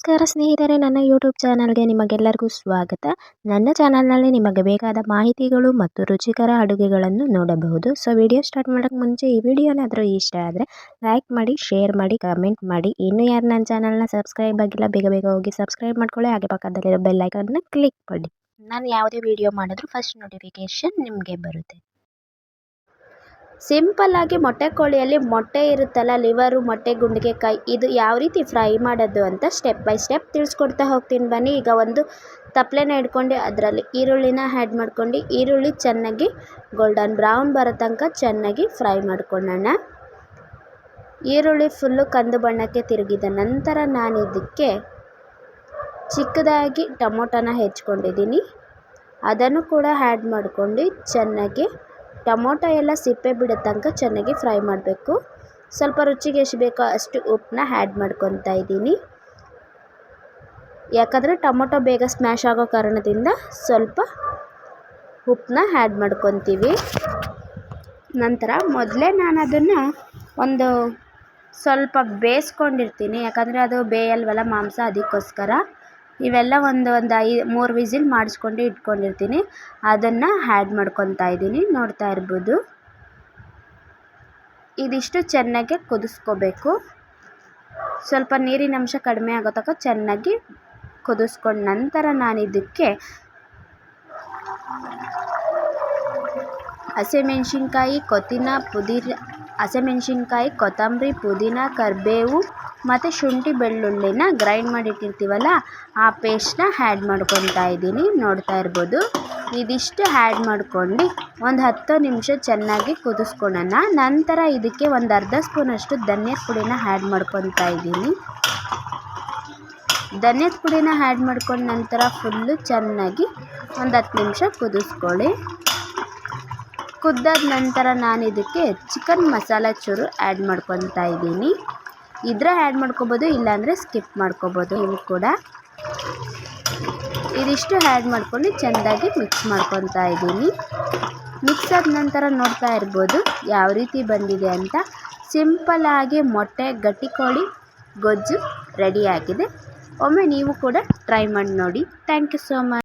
ನಮಸ್ಕಾರ ಸ್ನೇಹಿತರೆ, ನನ್ನ ಯೂಟ್ಯೂಬ್ ಚಾನಲ್ಗೆ ನಿಮಗೆಲ್ಲರಿಗೂ ಸ್ವಾಗತ. ನನ್ನ ಚಾನಲ್ನಲ್ಲಿ ನಿಮಗೆ ಬೇಕಾದ ಮಾಹಿತಿಗಳು ಮತ್ತು ರುಚಿಕರ ಅಡುಗೆಗಳನ್ನು ನೋಡಬಹುದು. ಸೊ ವಿಡಿಯೋ ಸ್ಟಾರ್ಟ್ ಮಾಡೋಕ್ಕೆ ಮುಂಚೆ ಈ ವಿಡಿಯೋನಾದರೂ ಇಷ್ಟ ಆದರೆ ಲೈಕ್ ಮಾಡಿ ಶೇರ್ ಮಾಡಿ ಕಮೆಂಟ್ ಮಾಡಿ. ಇನ್ನೂ ಯಾರು ನನ್ನ ಚಾನಲ್ನ ಸಬ್ಸ್ಕ್ರೈಬ್ ಆಗಿಲ್ಲ, ಬೇಗ ಬೇಗ ಹೋಗಿ ಸಬ್ಸ್ಕ್ರೈಬ್ ಮಾಡ್ಕೊಳ್ಳಿ. ಹಾಗೆ ಪಕ್ಕದಲ್ಲಿರೋ ಬೆಲ್ಲೈಕನ್ನ ಕ್ಲಿಕ್ ಮಾಡಿ. ನಾನು ಯಾವುದೇ ವಿಡಿಯೋ ಮಾಡಿದ್ರು ಫಸ್ಟ್ ನೋಟಿಫಿಕೇಷನ್ ನಿಮಗೆ ಬರುತ್ತೆ. ಸಿಂಪಲ್ಲಾಗಿ ಮೊಟ್ಟೆ ಕೋಳಿಯಲ್ಲಿ ಮೊಟ್ಟೆ ಇರುತ್ತಲ್ಲ, ಲಿವರು, ಮೊಟ್ಟೆ ಗುಂಡಿಗೆಕಾಯಿ ಇದು ಯಾವ ರೀತಿ ಫ್ರೈ ಮಾಡೋದು ಅಂತ ಸ್ಟೆಪ್ ಬೈ ಸ್ಟೆಪ್ ತಿಳಿಸ್ಕೊಡ್ತಾ ಹೋಗ್ತೀನಿ. ಬನ್ನಿ, ಈಗ ಒಂದು ತಪ್ಪಲೆನ ಇಟ್ಕೊಂಡು ಅದರಲ್ಲಿ ಈರುಳ್ಳಿನ ಆ್ಯಡ್ ಮಾಡ್ಕೊಂಡು, ಈರುಳ್ಳಿ ಚೆನ್ನಾಗಿ ಗೋಲ್ಡನ್ ಬ್ರೌನ್ ಬರೋ ತನಕ ಚೆನ್ನಾಗಿ ಫ್ರೈ ಮಾಡ್ಕೊಳ್ಳೋಣ. ಈರುಳ್ಳಿ ಫುಲ್ಲು ಕಂದು ಬಣ್ಣಕ್ಕೆ ತಿರುಗಿದ ನಂತರ ನಾನು ಇದಕ್ಕೆ ಚಿಕ್ಕದಾಗಿ ಟೊಮೊಟೊನ ಹೆಚ್ಕೊಂಡಿದ್ದೀನಿ. ಅದನ್ನು ಕೂಡ ಆ್ಯಡ್ ಮಾಡ್ಕೊಂಡು ಚೆನ್ನಾಗಿ ಟೊಮೊಟೊ ಎಲ್ಲ ಸಿಪ್ಪೆ ಬಿಡೋ ತನಕ ಚೆನ್ನಾಗಿ ಫ್ರೈ ಮಾಡಬೇಕು. ಸ್ವಲ್ಪ ರುಚಿಗೆ ಎಷ್ಟು ಬೇಕೋ ಅಷ್ಟು ಉಪ್ಪನ್ನ ಆ್ಯಡ್ ಮಾಡ್ಕೊತಾ ಇದ್ದೀನಿ. ಯಾಕಂದರೆ ಟೊಮೊಟೊ ಬೇಗ ಸ್ಮ್ಯಾಶ್ ಆಗೋ ಕಾರಣದಿಂದ ಸ್ವಲ್ಪ ಉಪ್ಪನ್ನ ಆ್ಯಡ್ ಮಾಡ್ಕೊತೀವಿ. ನಂತರ ಮೊದಲೇ ನಾನು ಅದನ್ನು ಒಂದು ಸ್ವಲ್ಪ ಬೇಯಿಸ್ಕೊಂಡಿರ್ತೀನಿ. ಯಾಕಂದರೆ ಅದು ಬೇಯಲ್ವಲ್ಲ ಮಾಂಸ ಅದಕ್ಕೋಸ್ಕರ. ಇವೆಲ್ಲ ಒಂದು ಒಂದು ಐ ಮೂರು ವಿಸಿಲ್ ಮಾಡಿಸ್ಕೊಂಡು ಇಟ್ಕೊಂಡಿರ್ತೀನಿ. ಅದನ್ನು ಆ್ಯಡ್ ಮಾಡ್ಕೊತಾ ಇದ್ದೀನಿ. ನೋಡ್ತಾ ಇರ್ಬೋದು. ಇದಿಷ್ಟು ಚೆನ್ನಾಗಿ ಕುದಿಸ್ಕೋಬೇಕು. ಸ್ವಲ್ಪ ನೀರಿನ ಅಂಶ ಕಡಿಮೆ ಆಗೋ ತನಕ ಚೆನ್ನಾಗಿ ಕುದಿಸ್ಕೊಂಡ ನಂತರ ನಾನು ಇದಕ್ಕೆ ಹಸಿಮೆಣ್ಸಿನ್ಕಾಯಿ, ಕೊತ್ತಿನ, ಪುದೀನ ಹಸಿಮೆಣ್ಸಿನ್ಕಾಯಿ, ಕೊತ್ತಂಬರಿ, ಪುದೀನ, ಕರಿಬೇವು ಮತ್ತು ಶುಂಠಿ ಬೆಳ್ಳುಳ್ಳಿನ ಗ್ರೈಂಡ್ ಮಾಡಿಟ್ಟಿರ್ತೀವಲ್ಲ, ಆ ಪೇಸ್ಟನ್ನ ಹ್ಯಾಡ್ ಮಾಡ್ಕೊತಾ ಇದ್ದೀನಿ. ನೋಡ್ತಾ ಇರ್ಬೋದು. ಇದಿಷ್ಟು ಹ್ಯಾಡ್ ಮಾಡ್ಕೊಂಡು ಒಂದು ಹತ್ತು ನಿಮಿಷ ಚೆನ್ನಾಗಿ ಕುದಿಸ್ಕೊಳ್ಳೋಣ. ನಂತರ ಇದಕ್ಕೆ ಒಂದು ಅರ್ಧ ಸ್ಪೂನಷ್ಟು ಧನಿಯದ ಪುಡಿನ ಆ್ಯಡ್ ಮಾಡ್ಕೊತಾ ಇದ್ದೀನಿ. ಧನಿಯದ ಪುಡಿನ ಆ್ಯಡ್ ಮಾಡ್ಕೊಂಡ ನಂತರ ಫುಲ್ಲು ಚೆನ್ನಾಗಿ ಒಂದು ಹತ್ತು ನಿಮಿಷ ಕುದಿಸ್ಕೊಳ್ಳಿ. ಕುದ್ದಾದ ನಂತರ ನಾನು ಇದಕ್ಕೆ ಚಿಕನ್ ಮಸಾಲ ಚೂರು ಆ್ಯಡ್ ಮಾಡ್ಕೊತಾ ಇದ್ದೀನಿ. ಇದ್ರೆ ಆ್ಯಡ್ ಮಾಡ್ಕೊಬೋದು, ಇಲ್ಲಾಂದರೆ ಸ್ಕಿಪ್ ಮಾಡ್ಕೋಬೋದು ನೀವು ಕೂಡ. ಇದಿಷ್ಟು ಆ್ಯಡ್ ಮಾಡ್ಕೊಂಡು ಚೆಂದಾಗಿ ಮಿಕ್ಸ್ ಮಾಡ್ಕೊತಾ ಇದ್ದೀನಿ. ಮಿಕ್ಸ್ ಆದ ನಂತರ ನೋಡ್ತಾ ಇರ್ಬೋದು ಯಾವ ರೀತಿ ಬಂದಿದೆ ಅಂತ. ಸಿಂಪಲ್ಲಾಗಿ ಮೊಟ್ಟೆ ಗಟ್ಟಿ ಕೋಳಿ ಗೊಜ್ಜು ರೆಡಿಯಾಗಿದೆ ಒಮ್ಮೆ ನೀವು ಕೂಡ ಟ್ರೈ ಮಾಡಿ ನೋಡಿ. Thank you so much.